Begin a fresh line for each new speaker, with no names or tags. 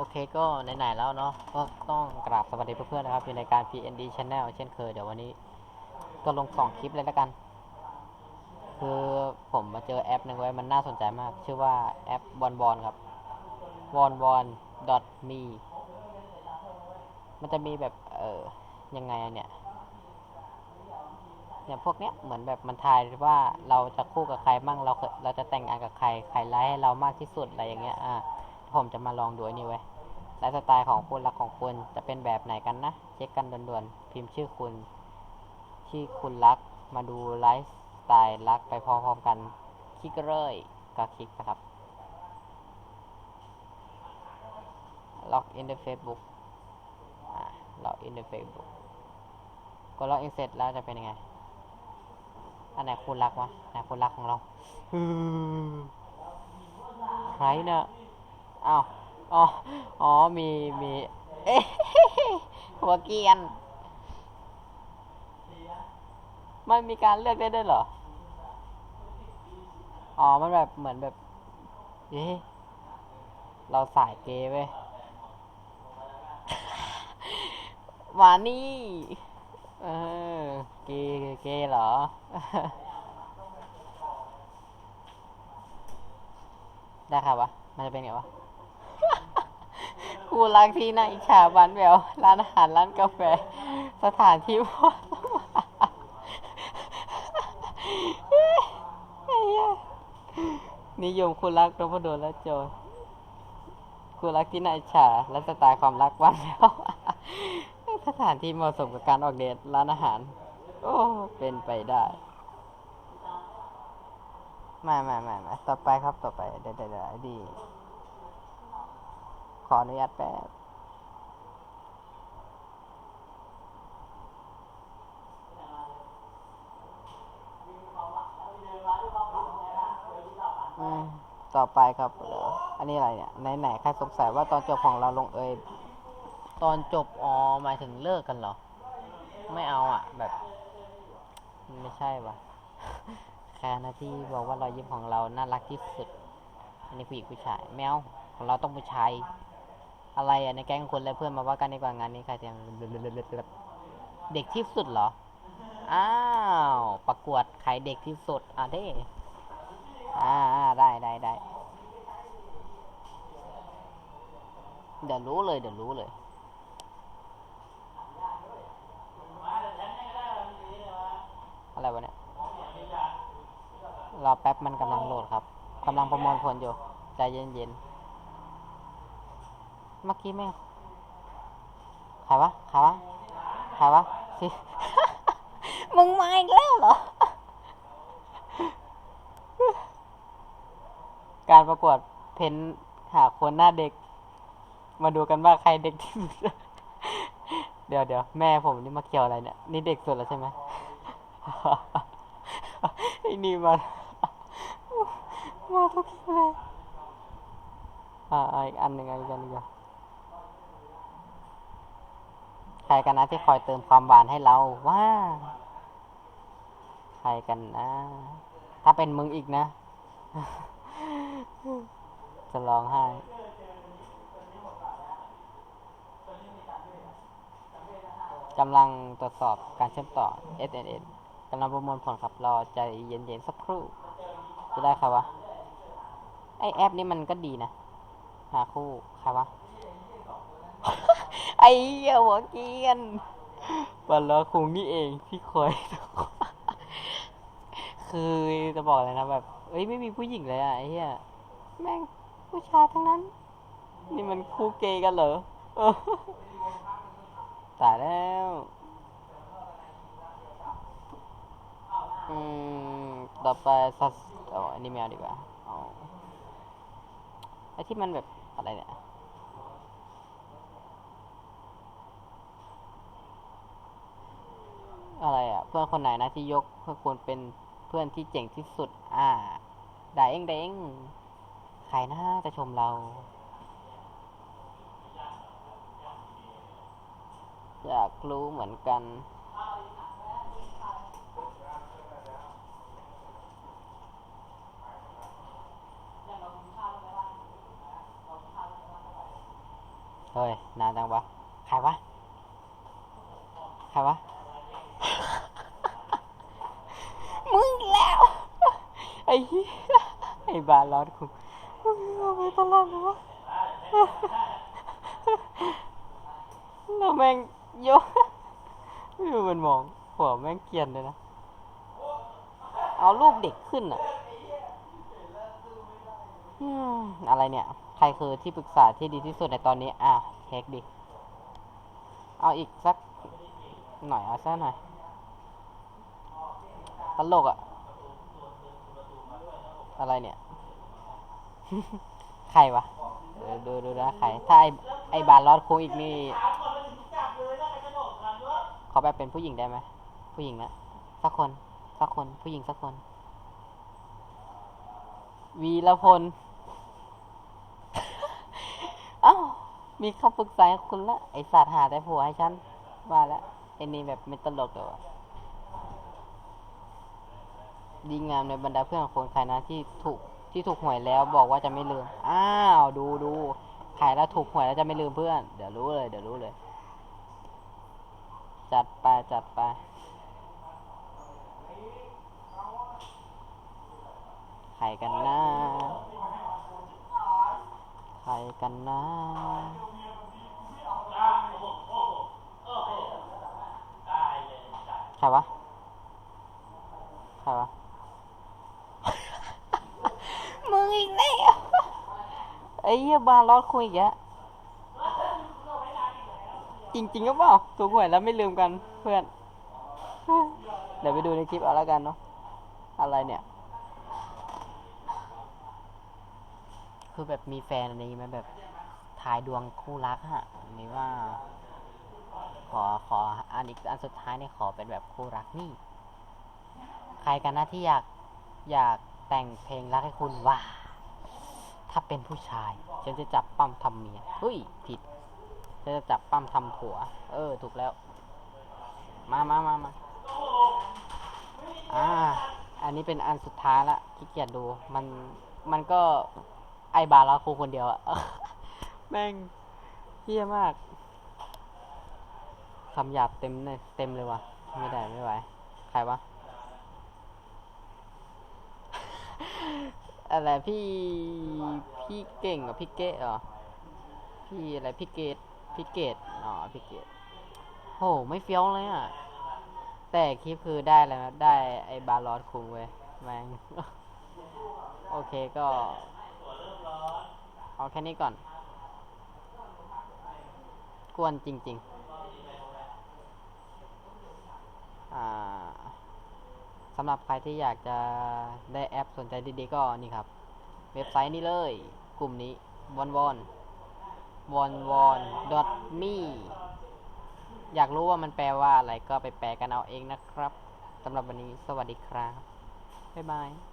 โอเคก็ไหนๆแล้วเนาะก็ต้องกราบสวัสดีเพื่อนๆนะครับอยู่ในการ PND Channel เช่นเคยเดี๋ยววันนี้ก็ลงสองคลิปเลยแล้วกัน คือผมมาเจอแอปหนึ่งไว้มันน่าสนใจมาก ชื่อว่าแอปบอนบอนครับ w o n w o n me มันจะมีแบบเออยังไงเนี่ยเนี่ยพวกเนี้ยเหมือนแบบมันทายว่าเราจะคู่กับใครบ้างเราเราจะแต่งงานกับใครใครไลค์ให้เรามากที่สุดอะไรอย่างเงี้ยอ่าผมจะมาลองดูไอ้นี่ไว้ ไลฟ์สไตล์ของคุณรักของคุณจะเป็นแบบไหนกันนะ เช็คกันด่วนๆ พิมพ์ชื่อคุณ ชื่อคุณรัก มาดูไลฟ์สไตล์รักไปพร้อมๆกัน คลิกเลยก็คลิกนะครับ ล็อกอินใน Facebook อ่าล็อกอินใน Facebook ก็ล็อกอินเสร็จแล้วจะเป็นยังไง อันไหนคุณรักวะไหนคุณรักของเรา ใครเนะอ้าว อ๋อ อ๋อ มี มีเอ๊ะหัวเกียน มันมีการเลือกได้ด้วยเหรอ อ๋อ มันแบบเหมือนแบบเอ๊ะเราสายเกย์เว้ยมานี่ เออ เกย์เกย์เหรอได้ครับวะ มันจะเป็นไงวะ คู่รักที่น่าอิจฉาบันแววร้านอาหารร้านกาแฟ สถานที่พอนิยมคู่รักรพดลและโจรคู่รักที่น่าอิจฉาและสไตล์ความรักบ้านแววสถานที่เหมาะสมกับการออกเดทร้านอาหาร โอ้เป็นไปได้มามามามาต่อไปครับต่อไปเดี๋ยวเดี๋ยวเดี๋ยวดี ออนุญาตแป๊บอืมต่อไปครับเดี๋ยวอันนี้อะไรเนี่ยไหนๆใครสงสัยว่าตอนจบของเราลงเอยตอนจบอ๋อหมายถึงเลิกกันเหรอ ไม่เอาอะ แบบ ไม่ใช่วะแค่นาที่บอกว่ารอยยิ้มของเราน่ารักที่สุด อันนี้ผู้หญิงผู้ชายแมวของเราต้องผู้ชาย อะไรอะในแก๊งคนและเพื่อนมาว่ากันดีกว่างานนี้ใครจะเด็กที่สุดเหรอ อ้าว ประกวดใครเด็กที่สุด อะเด้อ่าอ่าได้ได้ได้เดี๋ยวรู้เลย เดี๋ยวรู้เลย อะไรวะเนี่ย รอแป๊บมันกำลังโหลดครับกำลังประมวลผลอยู่ ใจเย็นๆ เมื่อกี้ไม่ใครวะใครวะใครวะสิมึงมาอีกแล้วเหรอ การประกวดเพ้นหาคนหน้าเด็ก มาดูกันว่าใครเด็กที่สุดเดี๋ยวเดี๋ยวแม่ผมนี่มาเกี่ยวอะไรเนี่ย นี่เด็กสุดแล้วใช่ไหมไอ้นี่มามาทุกทีเลยอ่าอีกอันหนึ่งอีกอันหนึ่งอะใครกันนะที่คอยเติมความหวานให้เราว่าใครกันนะ ถ้าเป็นมึงอีกนะ จะร้องไห้กำลังตรวจสอบการเชื่อมต่อ SNN กำลังประมวลผลครับรอใจเย็นๆสักครู่ จะได้ครับวะ ไอแอปนี้มันก็ดีนะ หาคู่ใครวะ ไอ้เหี้ยหัวเกรียนบัลลอคุงนี่เองที่คอย คือจะบอกเลยนะแบบเอ้ยไม่มีผู้หญิงเลยอะไอ้เหี้ยแม่งผู้ชายทั้งนั้น นี่มันคู่เกย์กันเหรอเออตายแล้วอืมต่อไปสัสอ๋ออันนี้ไม่เอาดีกว่าเอาไอ้ที่มันแบบอะไรเนี่ย อะไรอะ เพื่อนคนไหนนะที่ยกเพื่อควรเป็นเพื่อนที่เจ๋งที่สุด อ่าได้เองได้เองใครนะจะชมเราอยากรู้เหมือนกัน เฮ้ย นานจังวะ ใครวะ ใครวะ มึงแล้ว ไอ้เหี้ยไอ้บาลอดกูมึงเอาไปตลอดเลยวะแล้วแม่งโยไม่รู้มันมองหัวแม่งเกียนเลยนะ เอารูปเด็กขึ้นอะอะไรเนี่ย ใครคือที่ปรึกษาที่ดีที่สุดในตอนนี้ อะเช็คดิ เอาอีกสักหน่อย เอาสักหน่อย ตลกอะอะไรเนี่ย ใครวะเดี๋ยวดูดูนะใคร ถ้าไอไอบาลอดคงอีกนี่ ขอแบบเป็นผู้หญิงได้ไหม ผู้หญิงนะสักคน สักคน ผู้หญิงสักคน วีรพล เอ้า มีคำปรึกษาให้คุณละ ไอสัตว์หาแต่ผัวให้ฉัน ว่าแล้วไอนี่แบบไม่ตลกเลยวะ ดีงามในบรรดาเพื่อนของคนใครนะที่ถูกที่ถูกหวยแล้วบอกว่าจะไม่ลืม อ้าว ดูดูขายแล้วถูกหวยแล้วจะไม่ลืมเพื่อน เดี๋ยวรู้เลย เดี๋ยวรู้เลย จัดไปจัดไป ใครกันนะใครกันนะใครวะใครวะ มึงอีกแล้วไอ้เหี้ยบารอดคุยอีกแล้วจริงๆก็เปล่าถูกหวยแล้วไม่ลืมกันเพื่อน เดี๋ยวไปดูในคลิปเอาล้วกันเนาะอะไรเนี่ย คือแบบมีแฟนอะไรไหมแบบทายดวงคู่รักฮะนี่ว่า ขอขออันอีกอันสุดท้ายเนี่ยขอเป็นแบบคู่รักนี่ ใครกันนะที่อยากอยากแต่งเพลงรักให้คุณว่า ถ้าเป็นผู้ชาย ฉันจะจับปั้มทำเมียเฮ้ยผิด ฉันจะจับปั้มทำผัว เออ ถูกแล้ว มามามามาอ่า อันนี้เป็นอันสุดท้ายละขี้เกียจดู มัน มันก็ไอบาลาคูคนเดียวอะแม่งเฮี้ยมากคำหยาบเต็มเลยเต็มเลยวะไม่ได้ไม่ไหว ใครวะ อะไรพี่พี่เก่งกับพี่เกะเหรอพี่อะไรพี่เกตพี่เกตอ๋อพี่เกตโหไม่เฟี้ยวเลยอะ แต่คลิปคือได้แล้วนะได้ไอ้บาลอดคุงเว้ยแม่งโอเคก็เอาแค่นี้ก่อน กวนจริง ๆ อ่าำหรับใครที่อยากจะได้แอปสนใจดีๆก็นี่ครับ เว็บไซต์นี้เลย กลุ่มนี้วอนวอนวอนวอน me อยากรู้ว่ามันแปลว่าอะไรก็ไปแปลกันเอาเองนะครับสำหรับวันนี้สวัสดีครับ บ๊ายบาย